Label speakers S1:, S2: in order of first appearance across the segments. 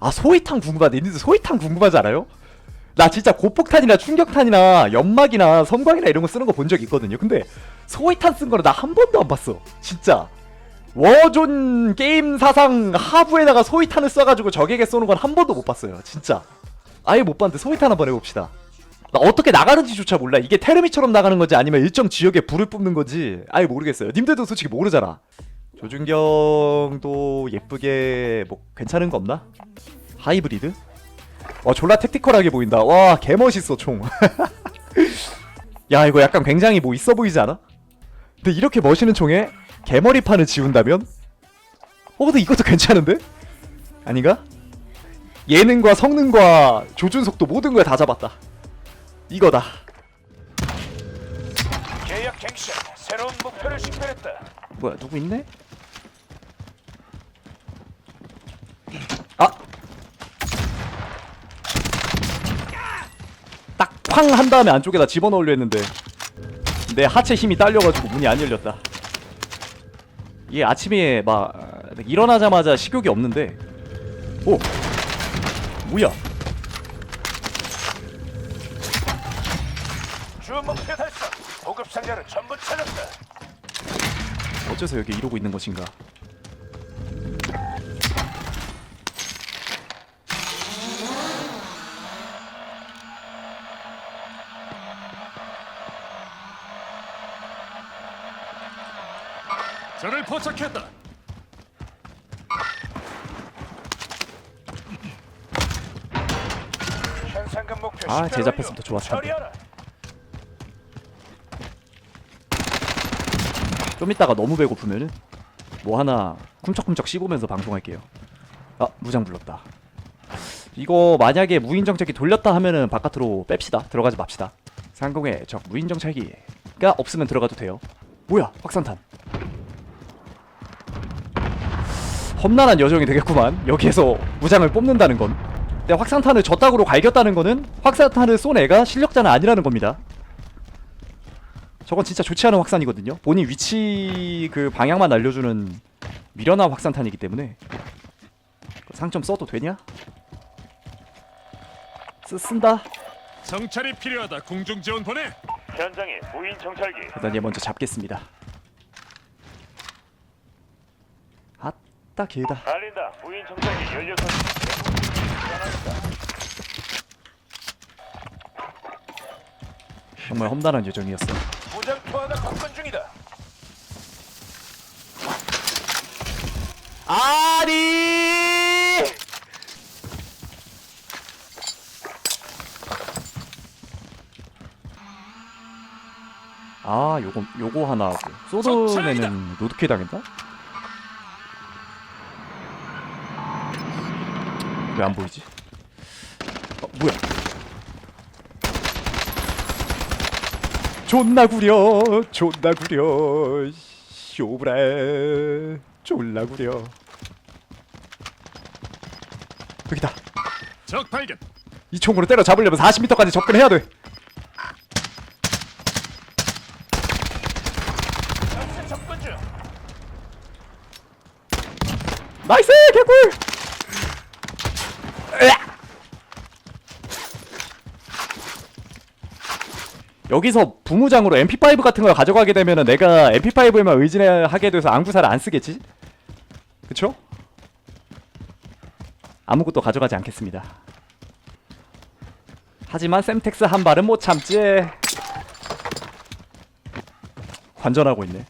S1: 아 소위탄 궁금하다 니들 소위탄 궁금하지 않아요? 나 진짜 고폭탄이나 충격탄이나 연막이나 섬광이나 이런 거 쓰는 거 본 적 있거든요. 근데 소위탄 쓴 거는 나 한 번도 안 봤어. 진짜. 워존 게임 사상 하부에다가 소위탄을 쏴가지고 적에게 쏘는 건 한 번도 못 봤어요. 진짜. 아예 못 봤는데 소위탄 한번 해봅시다. 나 어떻게 나가는지조차 몰라. 이게 테르미처럼 나가는 건지 아니면 일정 지역에 불을 뿜는 건지? 아예 모르겠어요. 님들도 솔직히 모르잖아 조준경도 예쁘게 뭐 괜찮은 거 없나? 하이브리드? 와 졸라 택티컬하게 보인다 와 개멋있어 총 야 이거 약간 굉장히 뭐 있어 보이지 않아? 근데 이렇게 멋있는 총에 개머리판을 지운다면? 어 근데 이것도 괜찮은데? 아닌가? 예능과 성능과 조준 속도 모든 걸 다 잡았다 이거다
S2: 계약 갱신 새로운 목표를 식별했다
S1: 뭐야 누구 있네? 아! 딱 쾅 한 다음에 안쪽에다 집어넣으려 했는데 내 하체 힘이 딸려가지고 문이 안 열렸다. 이게 아침에 막 일어나자마자 식욕이 없는데. 오! 뭐야?
S2: 주 목표 달성 보급 상자를 전부 찾았다.
S1: 어째서 여기 이러고 있는 것인가
S2: 저를 포착했다 현상금 목표
S1: 아,
S2: 완료.
S1: 좋았을 텐데.
S2: 처리하라.
S1: 좀 이따가 너무 배고프면은 뭐 하나 쿰척쿰척 씹으면서 방송할게요. 아 무장 불렀다. 이거 만약에 무인 정찰기 돌렸다 하면은 바깥으로 뺍시다. 들어가지 맙시다. 상공에 적 무인 정찰기가 없으면 들어가도 돼요. 뭐야 확산탄. 험난한 여정이 되겠구만. 여기에서 무장을 뽑는다는 건. 근데 확산탄을 저땅으로 갈겼다는 거는 확산탄을 쏜 애가 실력자는 아니라는 겁니다. 저건 진짜 좋지 않은 확산이거든요. 본인 위치 그 방향만 알려주는 미련한 확산탄이기 때문에 상점 써도 되냐? 쓰, 쓴다.
S3: 정찰이 필요하다. 공중 지원 보내.
S2: 현장에 무인 정찰기
S1: 일단 얘 먼저 잡겠습니다. 아따 길다.
S2: 알린다 무인 정찰기 열려서
S1: 정말 험난한 여정이었어.
S2: 무장 투하가 접근 중이다
S1: 아니! 아, 요거 요거 하나 하고 소드내는 로드킬 당했다? 왜 안 보이지? 어, 뭐야? 존나 구려, 존나 구려, 쇼브라, 졸라 구려. 여기다.
S3: 적 발견.
S1: 이 총으로 때려 잡으려면 40m까지 접근해야 돼. 나이스 개꿀. 여기서 부무장으로 MP5 같은 걸 가져가게 되면은 내가 MP5에만 의지하게 돼서 안구사를 안 쓰겠지? 그쵸? 아무것도 가져가지 않겠습니다. 하지만 sem텍스 한 발은 못 참지. 관전하고 있네.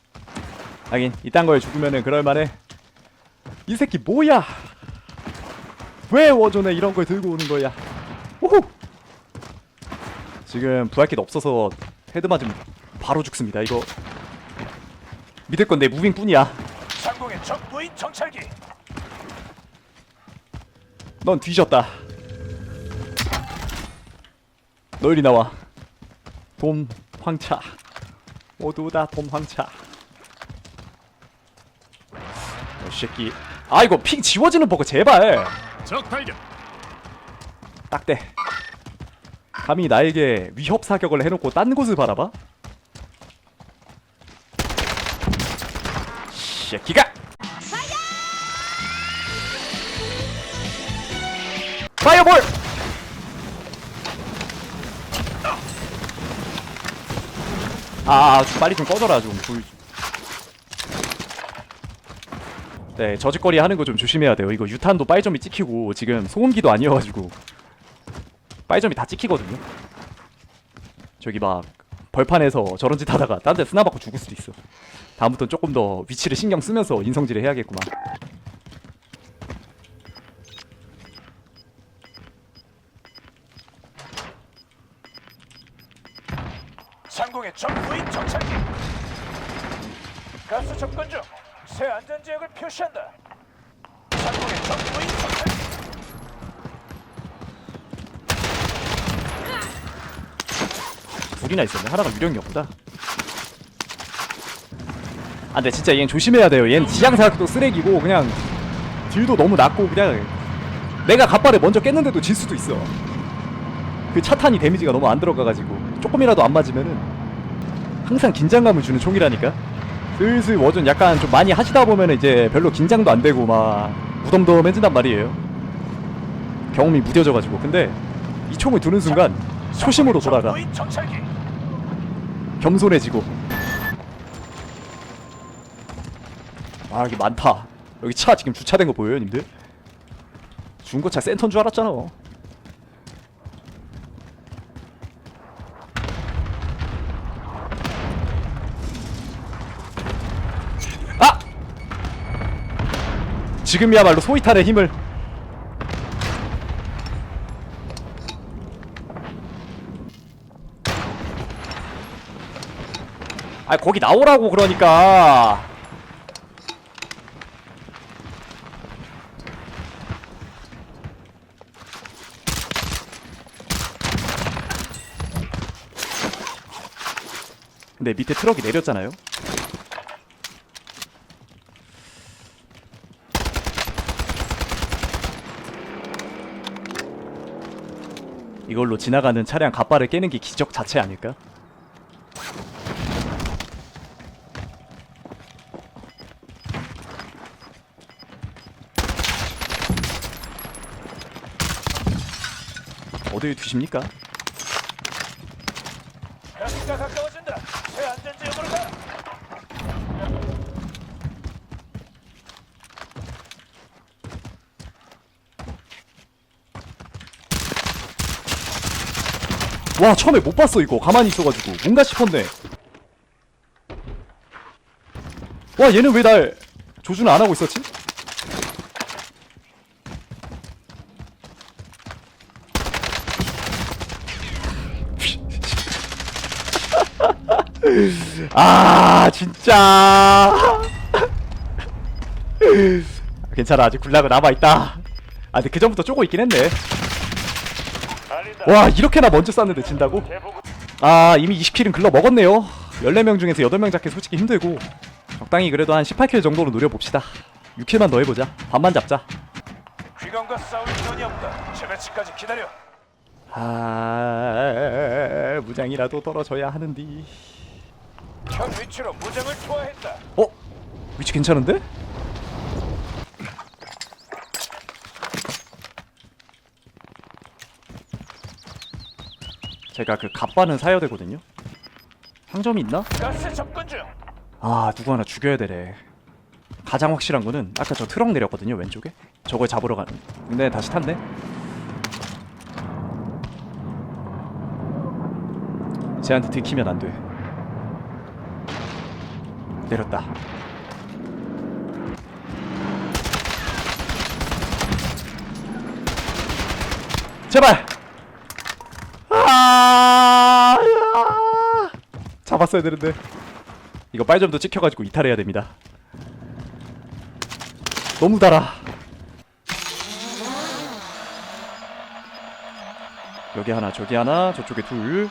S1: 하긴 이딴 거에 죽으면은 그럴만해. 이 새끼 뭐야? 왜 워존에 이런 걸 들고 오는 거야? 오호! 지금 부활킷 없어서 헤드 맞으면 바로 죽습니다. 이거 믿을 건내 무빙 뿐이야.
S2: 상공의 적 무인 정찰기
S1: 넌 뒤졌다. 너 이리 나와. 돔 황차. 모두 다돔 황차. 이 새끼. 아 이거 핑 지워지는 버그 제발.
S3: 적 발견.
S1: 딱대. 감히 나에게 위협 사격을 해놓고 딴 곳을 바라봐? 새끼가! 파이어볼! 아, 아, 좀 빨리 좀 꺼져라 좀. 불. 네, 저짓거리 하는 거 좀 조심해야 돼요. 이거 유탄도 빨점이 찍히고 지금 소음기도 아니어가지고 빨점이 다 찍히거든요. 저기 막 벌판에서 저런 짓 하다가 딴 데 쓰나 받고 죽을 수도 있어. 다음부터는 조금 더 위치를 신경 쓰면서 인성질을 해야겠구만.
S2: 상공의 적 무인 정찰기. 가스 접근 중. 새 안전 지역을 표시한다. 상공의 적 무인 정찰기.
S1: 둘이나 있었네. 하나가 유령이었구나. 아, 근데 진짜 얘는 조심해야 돼요. 얘는 지향 사각도 쓰레기고 그냥 딜도 너무 낮고 그냥 내가 갑발을 먼저 깼는데도 질 수도 있어. 그 차탄이 데미지가 너무 안 들어가가지고 조금이라도 안 맞으면은 항상 긴장감을 주는 총이라니까. 슬슬 워전 약간 좀 많이 하시다 보면은 이제 별로 긴장도 안 되고 막 무덤덤해진단 말이에요. 경험이 무뎌져가지고. 근데 이 총을 두는 순간 초심으로 돌아가. 겸손해지고 아 여기 많다 여기 차 지금 주차된 거 보여요 님들? 중고차 센터인 줄 알았잖아 아! 지금이야말로 소이탄의 힘을 아 거기 나오라고 그러니까 근데 밑에 트럭이 내렸잖아요 이걸로 지나가는 차량 갑바를 깨는 게 기적 자체 아닐까? 어딜 두십니까?
S2: 가스가 가까워진다. 새 안전 지역으로 가.
S1: 와 처음에 못 봤어 이거 가만히 있어가지고 뭔가 싶었네 와 얘는 왜 날 조준을 안 하고 있었지? 아 진짜 괜찮아 아직 굴락은 남아있다 아 근데 그 전부터 쪼고 있긴 했네. 와 이렇게나 먼저 쐈는데 진다고? 아 이미 20킬은 글러 먹었네요 14명 중에서 8명 잡기 솔직히 힘들고 적당히 그래도 한 18킬 정도로 노려봅시다 6킬만 더 해보자 반만 잡자
S2: 귀감과 싸울 시간이 없다. 재배치까지 기다려.
S1: 아 무장이라도 떨어져야 하는디
S2: 현 위치로 무장을 투하했다.
S1: 어? 위치 괜찮은데? 제가 그 갑바는 사야 되거든요 상점이 있나?
S2: 가스 접근 중.
S1: 아 누구 하나 죽여야 되래 가장 확실한 거는 아까 저 트럭 내렸거든요 왼쪽에 저걸 잡으러 가는 근데 다시 탔네 쟤한테 들키면 안 돼 내렸다 제발 아 잡았어야 되는데 이거 빨점도 찍혀가지고 이탈해야 됩니다. 너무 달아. 여기 하나, 저기 하나, 저쪽에 둘.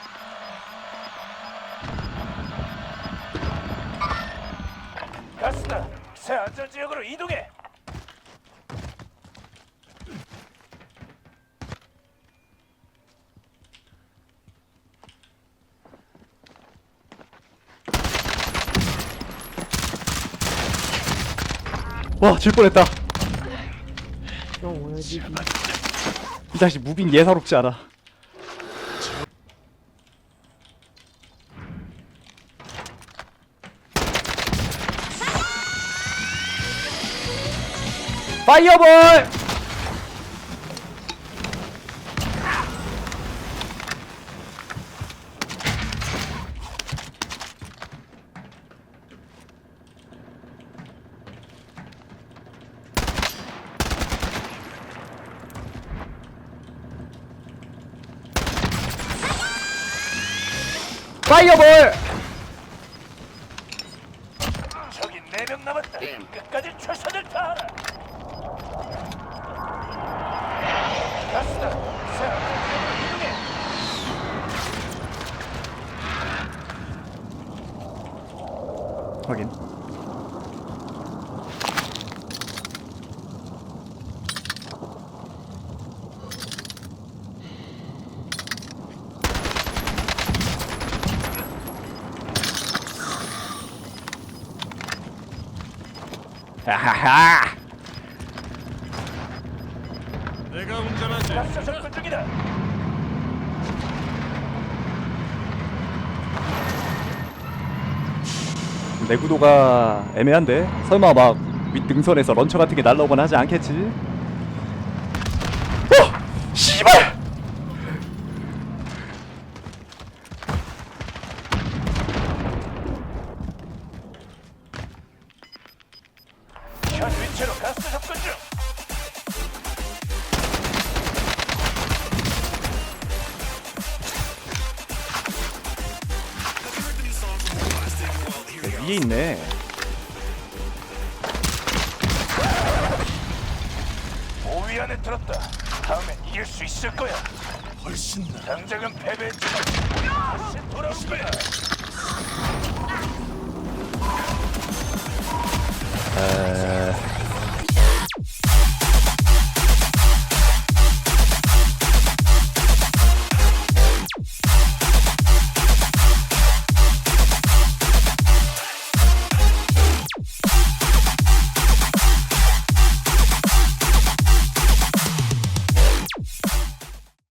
S1: 와, 질 뻔했다. 이 자식 무빙 예사롭지 않아. 파이어볼! 파이어볼!
S2: 저기 네명 남았다. 끝까지 최선을 다하라. 가스다.
S1: 확인. 하하하!
S3: 내가 운전하지.
S2: 가스 접근 중이다.
S1: 내구도가 애매한데 설마 막 윗등선에서 런처 같은 게 날라오거나 하지 않겠지? 위에 있네.
S2: 오위 안에 들었다. 다음엔 이길 수 있을 거야.
S3: 훨씬 나.
S2: 당장은 패배했지만 우리 다시 돌아올 거야.